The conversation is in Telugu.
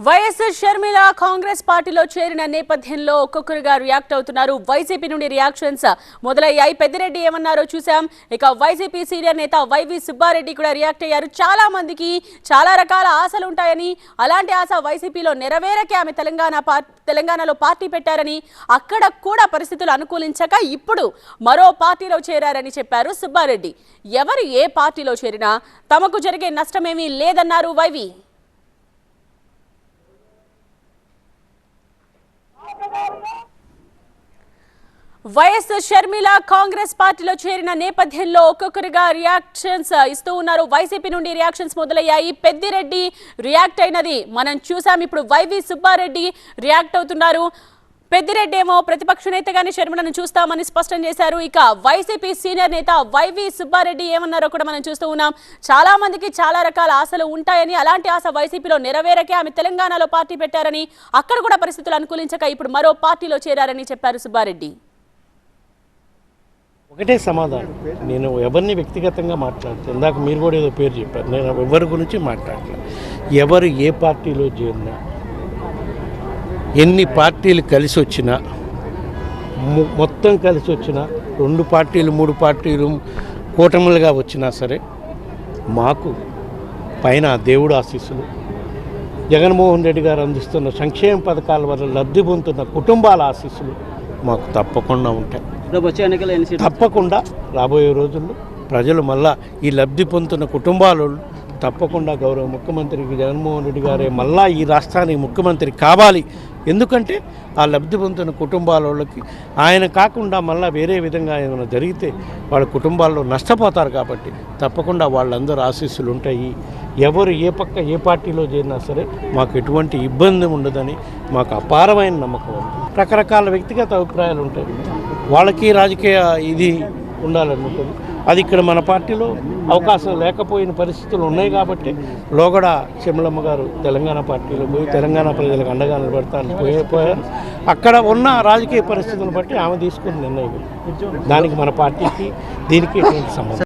వైఎస్ఆర్ షర్మిల కాంగ్రెస్ పార్టీలో చేరిన నేపథ్యంలో ఒక్కొక్కరుగా రియాక్ట్ అవుతున్నారు. వైసీపీ నుండి రియాక్షన్స్ మొదలయ్యాయి. పెద్దిరెడ్డి ఏమన్నారో చూసాం ఇక వైసీపీ సీనియర్ నేత వైవి సుబ్బారెడ్డి కూడా రియాక్ట్ అయ్యారు. చాలా మందికి చాలా రకాల ఆశలు ఉంటాయని అలాంటి ఆశ వైసీపీలో నెరవేరకే ఆమె తెలంగాణ పార్- తెలంగాణలో పార్టీ పెట్టారని అక్కడ కూడా పరిస్థితులు అనుకూలించక ఇప్పుడు మరో పార్టీలో చేరారని చెప్పారు సుబ్బారెడ్డి. ఎవరు ఏ పార్టీలో చేరినా తమకు జరిగే నష్టమేమీ లేదన్నారు వైవి. వైఎస్ షర్మిల కాంగ్రెస్ పార్టీలో చేరిన నేపథ్యంలో ఒక్కొక్కరిగా రియాక్షన్స్ ఇస్తూ ఉన్నారు. వైసీపీ నుండి రియాక్షన్స్ మొదలయ్యాయి. పెద్దిరెడ్డి రియాక్ట్ అయినది. మనం చూసాం ఇప్పుడు వైవి సుబ్బారెడ్డి రియాక్ట్ అవుతున్నారు. పెద్దిరెడ్డి ఏమో ప్రతిపక్ష నేతగానే షర్మిలను చూస్తామని స్పష్టం చేశారు. ఇక వైసీపీ సీనియర్ నేత వైవి సుబ్బారెడ్డి ఏమన్నారో కూడా మనం చూస్తూ ఉన్నాం. చాలా మందికి చాలా రకాల ఆశలు ఉంటాయని అలాంటి ఆశ వైసీపీలో నెరవేరకే ఆమె తెలంగాణలో పార్టీ పెట్టారని అక్కడ కూడా పరిస్థితులు అనుకూలించక ఇప్పుడు మరో పార్టీలో చేరారని చెప్పారు సుబ్బారెడ్డి. ఒకటే సమాధానం. నేను ఎవరిని వ్యక్తిగతంగా మాట్లాడుతాను ఇందాక మీరు కూడా ఏదో పేరు చెప్పారు. నేను ఎవరి గురించి మాట్లాడలే ఎవరు ఏ పార్టీలో చేరినా ఎన్ని పార్టీలు కలిసి వచ్చినా మొత్తం కలిసి వచ్చినా రెండు పార్టీలు మూడు పార్టీలు కూటములుగా వచ్చినా సరే మాకు పైన దేవుడు ఆశీస్సులు. జగన్మోహన్ రెడ్డి గారు అందిస్తున్న సంక్షేమ పథకాల వల్ల లబ్ధి పొందుతున్న కుటుంబాల ఆశీస్సులు మాకు తప్పకుండా ఉంటాయి. తప్పకుండా రాబోయే రోజుల్లో ప్రజలు మళ్ళా ఈ లబ్ధి పొందుతున్న కుటుంబాలు తప్పకుండా గౌరవ ముఖ్యమంత్రికి జగన్మోహన్ రెడ్డి గారే మళ్ళా ఈ రాష్ట్రానికి ముఖ్యమంత్రి కావాలి. ఎందుకంటే ఆ లబ్ధి పొందుతున్న కుటుంబాల వాళ్ళకి ఆయన కాకుండా మళ్ళీ వేరే విధంగా ఏమైనా జరిగితే వాళ్ళ కుటుంబాల్లో నష్టపోతారు కాబట్టి తప్పకుండా వాళ్ళందరూ ఆశీస్సులు ఉంటాయి. ఎవరు ఏ పక్క ఏ పార్టీలో చేరినా సరే మాకు ఎటువంటి ఇబ్బంది ఉండదని మాకు అపారమైన నమ్మకం ఉంది. రకరకాల వ్యక్తిగత అభిప్రాయాలు ఉంటాయి. వాళ్ళకి రాజకీయ ఇది ఉండాలనుకుంటుంది. అది ఇక్కడ మన పార్టీలో అవకాశం లేకపోయిన పరిస్థితులు ఉన్నాయి కాబట్టి లోగడ శమలమ్మ గారు తెలంగాణ పార్టీలో పోయి తెలంగాణ ప్రజలకు అండగా నిలబడతాను పోయే పోయారు అక్కడ ఉన్న రాజకీయ పరిస్థితులను బట్టి ఆమె తీసుకున్న నిర్ణయం దానికి మన పార్టీకి దీనికి ఎటువంటి సంబంధం